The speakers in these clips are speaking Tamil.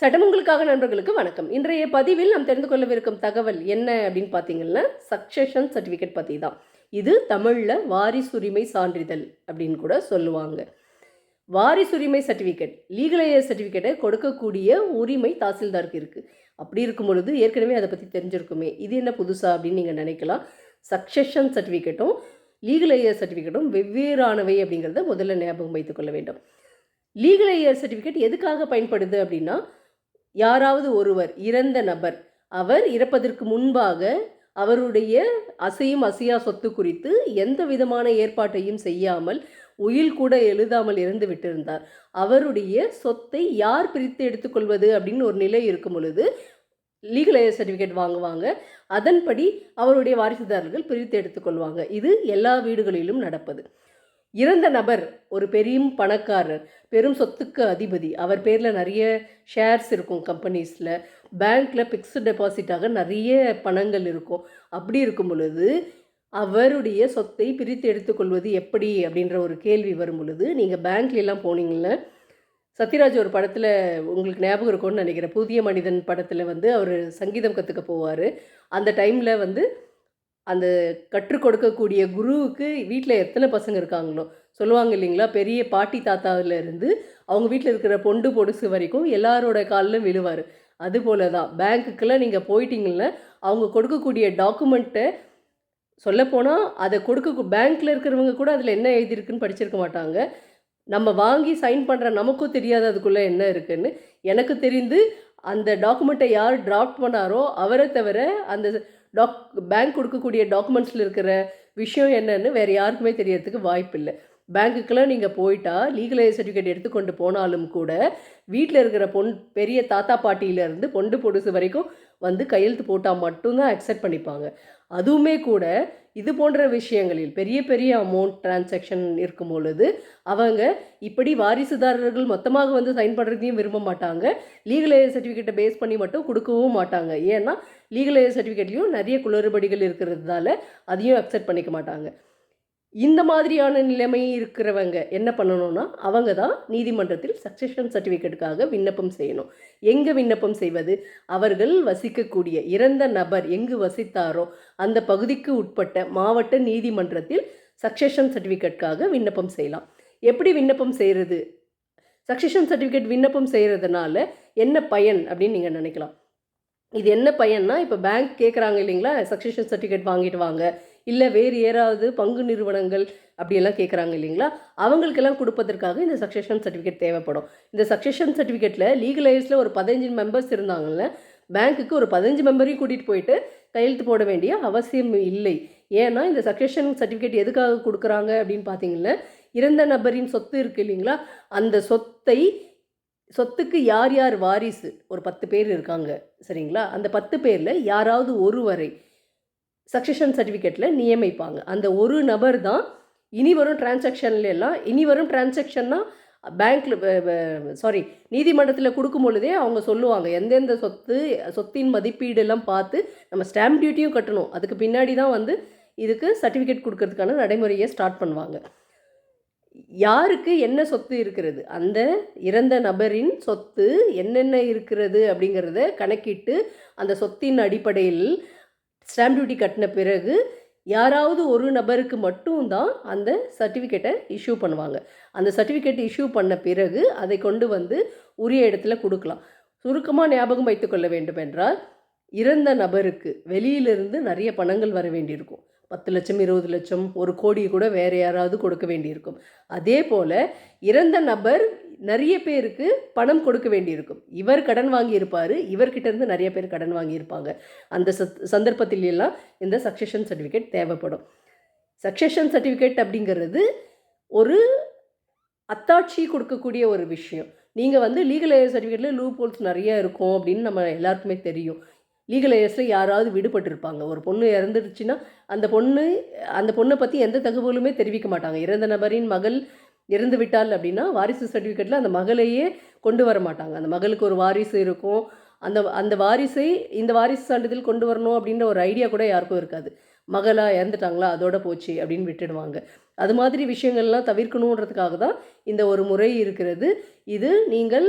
சட்டமங்களுக்காக நண்பர்களுக்கு வணக்கம். இன்றைய பதிவில் நாம் தெரிந்து கொள்ளவிருக்கும் தகவல் என்ன அப்படின்னு பார்த்தீங்கன்னா சக்சஷன் சர்டிஃபிகேட் பற்றி தான் இது தமிழில் வாரிசுரிமை சான்றிதழ் அப்படின்னு கூட சொல்லுவாங்க. வாரிசுரிமை சர்டிஃபிகேட் லீகலையர் சர்டிஃபிகேட்டை கொடுக்கக்கூடிய உரிமை தாசில்தாருக்கு இருக்குது அப்படி இருக்கும் பொழுது ஏற்கனவே அதை பற்றி தெரிஞ்சிருக்குமே. இது என்ன புதுசா அப்படின்னு நீங்கள் நினைக்கலாம். சக்சஷன் சர்டிஃபிகேட்டும் லீகல் ஐயர் சர்டிஃபிகேட்டும் வெவ்வேறானவை அப்படிங்கிறத முதல்ல ஞாபகம் வைத்துக்கொள்ள வேண்டும். லீகல் ஐயர் சர்டிஃபிகேட் எதுக்காக பயன்படுது அப்படின்னா யாராவது ஒருவர் இறந்த நபர் அவர் இறப்பதற்கு முன்பாக அவருடைய அசையும் அசையா சொத்து குறித்து எந்த விதமான ஏற்பாட்டையும் செய்யாமல் உயில் கூட எழுதாமல் இறந்து விட்டிருந்தார். அவருடைய சொத்தை யார் பிரித்து எடுத்துக்கொள்வது அப்படின்னு ஒரு நிலை இருக்கும் பொழுது லீகலையர் சர்டிஃபிகேட் வாங்குவாங்க. அதன்படி அவருடைய வாரிசுதாரர்கள் பிரித்து எடுத்துக்கொள்வாங்க. இது எல்லா வீடுகளிலும் நடப்பது. இறந்த நபர் ஒரு பெரும் பணக்காரர் பெரும் சொத்துக்கு அதிபதி. அவர் பேரில் நிறைய ஷேர்ஸ் இருக்கும் கம்பெனிஸில் பேங்க்கில் ஃபிக்ஸ்டு டெபாசிட்டாக நிறைய பணங்கள் இருக்கும். அப்படி இருக்கும் பொழுது அவருடைய சொத்தை பிரித்து எடுத்துக்கொள்வது எப்படி அப்படின்ற ஒரு கேள்வி வரும் பொழுது நீங்கள் பேங்க்லாம் போனீங்கள சத்யராஜ் ஒரு படத்தில் உங்களுக்கு ஞாபகம் இருக்கும்னு நினைக்கிறேன். புதிய மனிதன் படத்தில் வந்து அவர் சங்கீதம் கற்றுக்க போவார். அந்த டைமில் வந்து அந்த கற்றுக் கொடுக்கக்கூடிய குருவுக்கு வீட்டில் எத்தனை பசங்க இருக்காங்களோ சொல்லுவாங்க இல்லைங்களா? பெரிய பாட்டி தாத்தாவில் இருந்து அவங்க வீட்டில் இருக்கிற பொண்டு பொடுசு வரைக்கும் எல்லாரோட காலிலும் விழுவார். அதுபோல தான் பேங்க்குக்கெல்லாம் நீங்கள் போயிட்டீங்கள அவங்க கொடுக்கக்கூடிய டாக்குமெண்ட்டை சொல்லப்போனால் அதை கொடுக்க பேங்க்கில் இருக்கிறவங்க கூட அதில் என்ன எழுதியிருக்குன்னு படிச்சிருக்க மாட்டாங்க. நம்ம வாங்கி சைன் பண்ணுற நமக்கும் தெரியாது அதுக்குள்ளே என்ன இருக்குன்னு. எனக்கு தெரிந்து அந்த டாக்குமெண்ட்டை யார் டிராஃப்ட் பண்ணாரோ அவரை தவிர அந்த டாக் பேங்க் கொடுக்கக்கூடிய டாக்குமெண்ட்ஸில் இருக்கிற விஷயம் என்னன்னு வேறு யாருக்குமே தெரியறதுக்கு வாய்ப்பு இல்லை பேங்க்குக்கெல்லாம் நீங்கள் போயிட்டா லீகலைஸ் சர்டிஃபிகேட் எடுத்துக்கொண்டு போனாலும் கூட வீட்டில் இருக்கிற பொன் பெரிய தாத்தா பாட்டியிலேருந்து பொண்டு பொடுசு வரைக்கும் வந்து கையெழுத்து போட்டால் மட்டும்தான் அக்செப்ட் பண்ணிப்பாங்க. அதுவுமே கூட இது போன்ற விஷயங்களில் பெரிய பெரிய அமௌண்ட் டிரான்சாக்ஷன் இருக்கும் பொழுது அவங்க இப்படி வாரிசுதாரர்கள் மொத்தமாக வந்து சைன் பண்ணுறதையும் விரும்ப மாட்டாங்க. லீகலைஸ் சர்டிஃபிகேட்டை பேஸ் பண்ணி மட்டும் கொடுக்கவும் மாட்டாங்க. ஏன்னா லீகலைஸ் சர்டிஃபிகேட்லேயும் நிறைய குளறுபடிகள் இருக்கிறதுனால அதையும் அக்செப்ட் பண்ணிக்க மாட்டாங்க. இந்த மாதிரியான நிலைமை இருக்கிறவங்க என்ன பண்ணணும்னா அவங்க தான் நீதிமன்றத்தில் சக்சஷன் சர்டிஃபிகேட்டுக்காக விண்ணப்பம் செய்யணும். எங்கே விண்ணப்பம் செய்வது? அவர்கள் வசிக்கக்கூடிய இறந்த நபர் எங்கு வசித்தாரோ அந்த பகுதிக்கு உட்பட்ட மாவட்ட நீதிமன்றத்தில் சக்சஷன் சர்டிஃபிகேட்காக விண்ணப்பம் செய்யலாம். எப்படி விண்ணப்பம் செய்கிறது சக்சஷன் சர்டிஃபிகேட் விண்ணப்பம் செய்கிறதுனால என்ன பயன் அப்படின்னு நீங்கள் நினைக்கலாம். இது என்ன பையன்னா இப்போ பேங்க் கேட்குறாங்க இல்லைங்களா? சக்ஸஷன் சர்டிஃபிகேட் வாங்கிட்டு வாங்க. இல்லை வேறு ஏதாவது பங்கு நிறுவனங்கள் அப்படியெல்லாம் கேட்குறாங்க இல்லைங்களா? அவங்களுக்கெல்லாம் கொடுப்பதற்காக இந்த சக்ஸஷன் சர்டிஃபிகேட் தேவைப்படும். இந்த சக்ஸஷன் சர்டிஃபிகேட்டில் லீகலைஸில் ஒரு பதினஞ்சு மெம்பர்ஸ் இருந்தாங்கல்ல பேங்க்குக்கு ஒரு பதினஞ்சு மெம்பரையும் கூட்டிகிட்டு போயிட்டு கையெழுத்து போட வேண்டிய அவசியம் இல்லை. ஏன்னா இந்த சக்ஸஷன் சர்டிஃபிகேட் எதுக்காக கொடுக்குறாங்க அப்படின்னு பார்த்தீங்கன்னா இறந்த நபரின் சொத்து இருக்குது இல்லைங்களா? அந்த சொத்தை சொத்துக்கு யார் யார் வாரிசு? ஒரு பத்து பேர் இருக்காங்க சரிங்களா? அந்த பத்து பேரில் யாராவது ஒருவரை சக்ஸஷன் சர்டிஃபிகேட்டில் நியமிப்பாங்க. அந்த ஒரு நபர் தான் இனி வரும் டிரான்சாக்ஷன்லாம் எல்லாம் இனி வரும் டிரான்சாக்ஷன்னா பேங்க்கில் சாரி நீதிமன்றத்தில் கொடுக்கும் பொழுதே அவங்க சொல்லுவாங்க எந்தெந்த சொத்து சொத்தின் மதிப்பீடெல்லாம் பார்த்து நம்ம ஸ்டாம்ப் டியூட்டியும் கட்டணும். அதுக்கு பின்னாடி தான் வந்து இதுக்கு சர்டிஃபிகேட் கொடுக்கறதுக்கான நடைமுறையை ஸ்டார்ட் பண்ணுவாங்க. யாருக்கு என்ன சொத்து இருக்கிறது? அந்த இறந்த நபரின் சொத்து என்னென்ன இருக்கிறது அப்படிங்கிறத கணக்கிட்டு அந்த சொத்தின் அடிப்படையில் ஸ்டாம்ப் டியூட்டி கட்டின பிறகு யாராவது ஒரு நபருக்கு மட்டும்தான் அந்த சர்டிஃபிகேட்டை இஷ்யூ பண்ணுவாங்க. அந்த சர்டிஃபிகேட் இஷ்யூ பண்ண பிறகு அதை கொண்டு வந்து உரிய இடத்துல கொடுக்கலாம். சுருக்கமாக ஞாபகம் வைத்துக்கொள்ள வேண்டும் என்றால் இறந்த நபருக்கு வெளியிலிருந்து நிறைய பணங்கள் வர வேண்டியிருக்கும். பத்து லட்சம் இருபது லட்சம் ஒரு கோடி கூட வேறு யாராவது கொடுக்க வேண்டியிருக்கும். அதே போல் இறந்த நபர் நிறைய பேருக்கு பணம் கொடுக்க வேண்டியிருக்கும். இவர் கடன் வாங்கியிருப்பார் இவர்கிட்டேருந்து நிறைய பேர் கடன் வாங்கியிருப்பாங்க. அந்த சத் சந்தர்ப்பத்தில் எல்லாம் இந்த சக்ஸஷன் சர்டிஃபிகேட் தேவைப்படும். சக்ஸஷன் சர்டிஃபிகேட் அப்படிங்கிறது ஒரு அத்தாட்சி கொடுக்கக்கூடிய ஒரு விஷயம். நீங்கள் வந்து லீகல் சர்டிஃபிகேட்டில் லூப் ஹோல்ஸ் நிறைய இருக்கும் அப்படின்னு நம்ம எல்லாருக்குமே தெரியும். லீகல் ஏர்ஸில் யாராவது விடுபட்டிருப்பாங்க. ஒரு பொண்ணு இறந்துடுச்சுன்னா அந்த பொண்ணு அந்த பொண்ணை பற்றி எந்த தகவலுமே தெரிவிக்க மாட்டாங்க. இறந்த நபரின் மகள் இறந்து விட்டால் அப்படின்னா வாரிசு சர்டிஃபிகேட்டில் அந்த மகளையே கொண்டு வர மாட்டாங்க. அந்த மகளுக்கு ஒரு வாரிசு இருக்கும். அந்த அந்த வாரிசை இந்த வாரிசு சான்றிதழ் கொண்டு வரணும் அப்படின்ற ஒரு ஐடியா கூட யாருக்கும் இருக்காது. மகளாக இறந்துட்டாங்களா அதோட போச்சு அப்படின்னு விட்டுடுவாங்க. அது மாதிரி விஷயங்கள்லாம் தவிர்க்கணுன்றதுக்காக தான் இந்த ஒரு முறை இருக்கிறது. இது நீங்கள்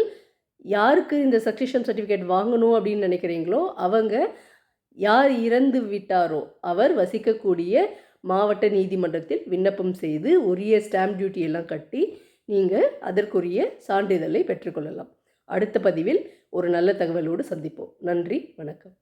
யாருக்கு இந்த சக்சஷன் சர்டிஃபிகேட் வாங்கணும் அப்படின்னு நினைக்கிறீங்களோ அவங்க யார் இறந்து விட்டாரோ அவர் வசிக்கக்கூடிய மாவட்ட நீதிமன்றத்தில் விண்ணப்பம் செய்து உரிய ஸ்டாம்ப் டியூட்டி எல்லாம் கட்டி நீங்கள் அதற்குரிய சான்றிதழை பெற்றுக்கொள்ளலாம். அடுத்த பதிவில் ஒரு நல்ல தகவலோடு சந்திப்போம். நன்றி வணக்கம்.